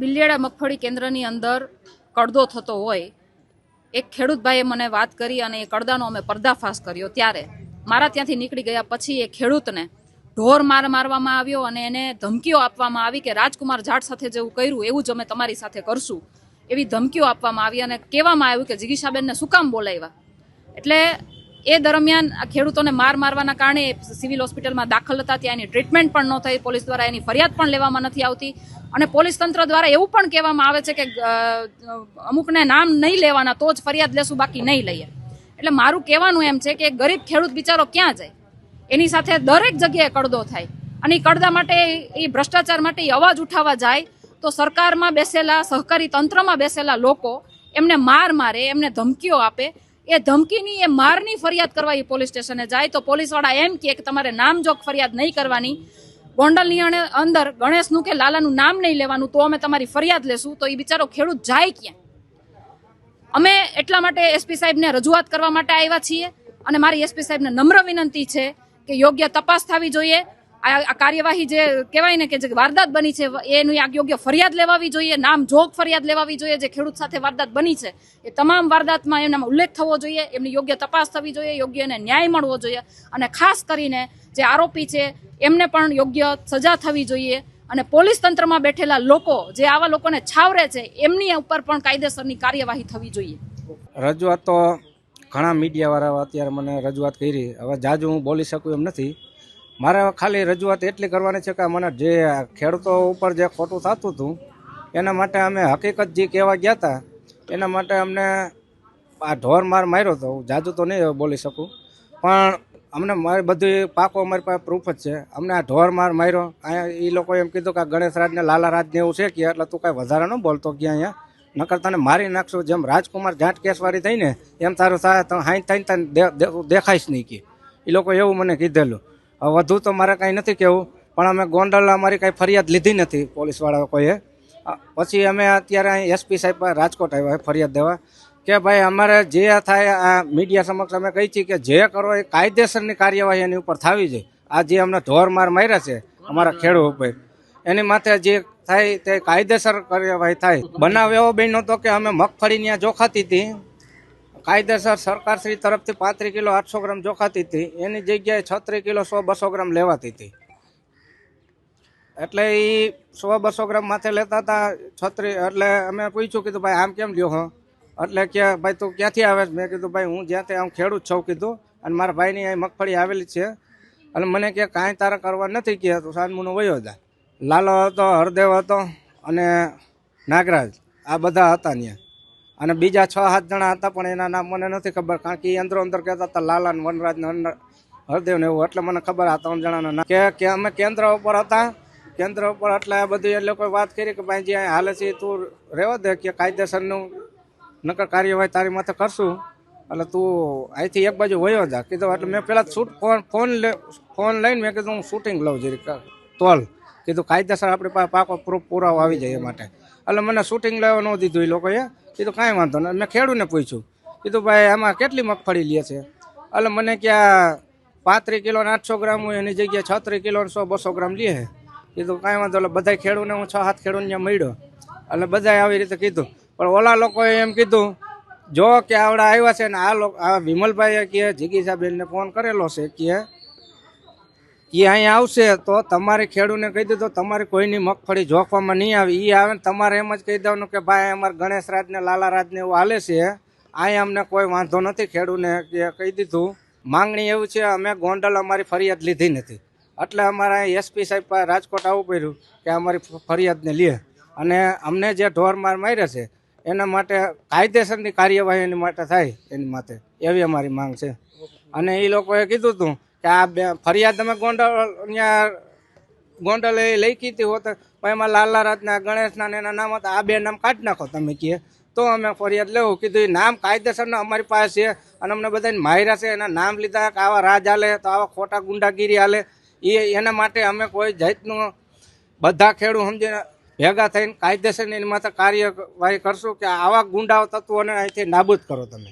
બિલિયાડા મગફળી કેન્દ્રની અંદર કડદો થતો હોય, એક ખેડૂતભાઈએ મને વાત કરી અને એ કડદાનો અમે પર્દાફાશ કર્યો ત્યારે. મારા ત્યાંથી નીકળી ગયા પછી એ ખેડૂતને ઢોર માર મારવામાં આવ્યો અને એને ધમકીઓ આપવામાં આવી કે રાજકુમાર જાટ સાથે જેવું કર્યું, એવું જ અમે તમારી સાથે કરશું. એવી ધમકીઓ આપવામાં આવી અને કહેવામાં આવ્યું કે જીગીશાબેનને શું કામ બોલાવ્યા? એટલે એ દરમિયાન ખેડૂતોને માર મારવાના કારણે સિવિલ હોસ્પિટલમાં દાખલ હતા ત્યાં એની ટ્રીટમેન્ટ પણ ન થઈ. પોલીસ દ્વારા એની ફરિયાદ પણ લેવામાં નથી આવતી. અને પોલીસ તંત્ર દ્વારા એવું પણ કહેવામાં આવે છે કે અમુકને નામ નહીં લેવાના તો જ ફરિયાદ લેશું, બાકી નહીં લઈએ. એટલે મારું કહેવાનું એમ છે કે ગરીબ ખેડૂત બિચારો ક્યાં જાય? એની સાથે દરેક જગ્યાએ કડદો થાય. અને એ કડદા માટે એ ભ્રષ્ટાચાર માટે એ અવાજ ઉઠાવવા જાય તો સરકારમાં બેસેલા, સહકારી તંત્રમાં બેસેલા લોકો એમને માર મારે, એમને ધમકીઓ આપે. એ ધમકીની, એ મારની ફરિયાદ કરવા એ પોલીસ સ્ટેશને જાય તો પોલીસવાળા એમ કે તમારે નામજોગ ફરિયાદ નહીં કરવાની. ગોંડલની અંદર ગણેશનું કે લાલાનું નામ નહીં લેવાનું તો અમે તમારી ફરિયાદ લેશું, તો એ બિચારો ખેડૂત જાય ક્યાં? અમે એટલા માટે એસપી સાહેબને રજૂઆત કરવા માટે આવ્યા છીએ અને મારી એસપી સાહેબને નમ્ર વિનંતી છે કે યોગ્ય તપાસ થવી જોઈએ. આ કાર્યવાહી જે કહેવાય ને કે જે વારદાત બની છે, એની યોગ્ય ફરિયાદ લેવાવી જોઈએ, નામ જોગ ફરિયાદ લેવાવી જોઈએ, જે ખેડૂત સાથે વારદાત બની છે, એ તમામ વારદાતમાં એમનામાં ઉલ્લેખ થવો જોઈએ, એમની યોગ્ય તપાસ થવી જોઈએ, યોગ્ય એને ન્યાય મળવો જોઈએ અને ખાસ કરીને જે આરોપી છે, એમને પણ યોગ્ય સજા થવી જોઈએ અને પોલીસ તંત્રમાં બેઠેલા લોકો, જે આવા લોકોને છાવરે છે, એમની ઉપર પણ કાયદેસરની કાર્યવાહી થવી જોઈએ. રજૂઆત તો ઘણા મીડિયાવાળા અત્યારે મને રજૂઆત કરી. હવે જાજુ હું બોલી શકું એમ નથી. મારે ખાલી રજૂઆત એટલી કરવાની છે કે મને જે ખેડૂતો ઉપર જે ખોટું થતું હતું, એના માટે અમે હકીકત જે કહેવા ગયા હતા, એના માટે અમને આ ઢોર માર માર્યો હતો હું જાજુ તો નહીં બોલી શકું. પણ અમને મારી બધી પાકો અમારી પાસે પ્રૂફ જ છે. અમને આ ઢોર માર માર્યો. અહીંયા એ લોકો એમ કીધું કે ગણેશ રાજને લાલા રાજને એવું છે કે એટલે તું કાંઈ વધારે ન બોલતો કે અહીંયા. નકર તને મારી નાખશું જેમ રાજકુમાર જાટ કેસવાળી થઈને, એમ તારું થાય હાઈ થઈને તને દેખાઈશ નહીં કે. એ લોકો એવું મને કીધેલું. વધુ તો મારે કાંઈ નથી કહેવું, પણ અમે ગોંડલ અમારી કાંઈ ફરિયાદ લીધી નથી પોલીસવાળા કોઈએ. પછી અમે અત્યારે અહીં એસપી સાહેબ રાજકોટ આવ્યા ફરિયાદ દેવા, કે ભાઈ અમારે જે થાય આ મીડિયા સમક્ષ અમે કહી છીએ કે જે કરો એ કાયદેસરની કાર્યવાહી એની ઉપર થવી જોઈએ. આ જે અમને ધોરમાર માર્યા છે અમારા ખેડૂત ઉપર, એની માથે જે થાય તે કાયદેસર કાર્યવાહી થાય. બનાવ એવો બન્યો હતો કે અમે મગફળી ત્યાં જોખાતી હતી. કાયદેસર સરકારશ્રી તરફથી પાંત્રીસ કિલો આઠસો ગ્રામ જોખાતી હતી. એની જગ્યાએ છત્રીસ કિલો સો બસો ગ્રામ લેવાતી હતી. એટલે એ સો બસો ગ્રામ માથે લેતા હતા છત્રીસ એટલે અમે પૂછ્યું, કીધું, ભાઈ, આમ કેમ લ્યો હો? એટલે કે, ભાઈ, તું ક્યાંથી આવે મેં કીધું, ભાઈ, હું જ્યાંથી આમ ખેડૂત છું, કીધું. અને મારા ભાઈની અહીં મગફળી આવેલી છે. અને મને કે, કાંઈ તારે કરવા નથી કે તું સાનમુનો વયો હતા લાલો હતો, હરદેવ હતો અને નાગરાજ, આ બધા હતા ત્યાં. અને બીજા છ, સાત જણા હતા, પણ એના નામ મને નથી ખબર, કારણ કે અંદરો અંદર કહેતા હતા, લાલા વનરાજ ને હર- હરદેવ ને એવું, એટલે મને ખબર આ ત્રણ જણાના નામ. કે અમે કેન્દ્ર ઉપર હતા, કેન્દ્ર ઉપર એટલે આ બધી એ લોકોએ વાત કરી કે ભાઈ, જે હાલે છે તું રહેવા દે, કે કાયદેસરનું નકર કાર્યવાહી તારી માથે કરશું. એટલે તું અહીંથી એક બાજુ વયો જા. કીધું, એટલે મેં પેલા શૂટ ફોન ફોન લે, ફોન લઈને મેં કીધું, હું શૂટિંગ લઉં જરી તોલ. કીધું, કાયદેસર આપણી પાસે પાકો પ્રૂફ પુરાવો આવી જાય એ માટે. એટલે મને શૂટિંગ લેવા ન દીધું એ લોકોએ. કીધું કાંઈ વાંધો નહીં મેં ખેડૂને પૂછ્યું. કીધું ભાઈ, આમાં કેટલી મગફળી લે છે? એટલે મને ક્યાં પાંત્રીસ કિલો ને આઠસો ગ્રામ હોય, એની જગ્યાએ છત્રીસ કિલો ને સો બસો ગ્રામ લે છે. કીધું કાંઈ વાંધો એટલે બધા ખેડૂને હું છ સાત ખેડૂને ત્યાં મળ્યો. એટલે બધાએ આવી રીતે કીધું. પણ ઓલા લોકોએ એમ કીધું, જો કે આવડા આવ્યા છે ને, આ લોકો આ વિમલભાઈએ કે જીગીસાબેનને ફોન કરેલો છે કે એ અહીં આવશે તો તમારે ખેડૂને કહી દીધું, તમારે કોઈની મગફળી જોખવામાં નહીં આવે. એ આવે તમારે એમ જ કહી દેવાનું કે ભાઈ, અમારે ગણેશ રાજને, લાલા રાજને એવું હાલે છે. અહીંયા અમને કોઈ વાંધો નથી ખેડૂને કહી દીધું. માંગણી એવું છે, અમે ગોંડલ અમારી ફરિયાદ લીધી નથી. એટલે અમારે એસપી સાહેબ રાજકોટ આવવું પડ્યું કે અમારી ફરિયાદને લે. અને અમને જે ઢોર માર માર્યા છે, એના માટે કાયદેસરની કાર્યવાહી એની માટે થાય એની માટે. એવી અમારી માંગ છે. અને એ લોકોએ કીધું હતું કે આ ફરિયાદ તમે ગોંડલ ગોંડલ ગોંડલે લઈ કીધી હોત એમાં લાલા રાજના, ગણેશના ને એના નામ હતા. આ બે નામ કાઢી નાખો તમે કહે તો અમે ફરિયાદ લેવું, કીધું એ નામ કાયદેસરના અમારી પાસે છે અને અમને બધાને માહિરા છે, એના નામ લીધા કે આવા રાજ હાલે તો આવા ખોટા ગુંડાગીરી હાલે એ એના માટે અમે કોઈ જાતનું બધા ખેડૂત સમજીને ભેગા થઈને કાયદેસરની એની માથે કાર્યવાહી કરશું કે આવા ગુંડાઓ તત્વોને અહીંથી નાબૂદ કરો તમે.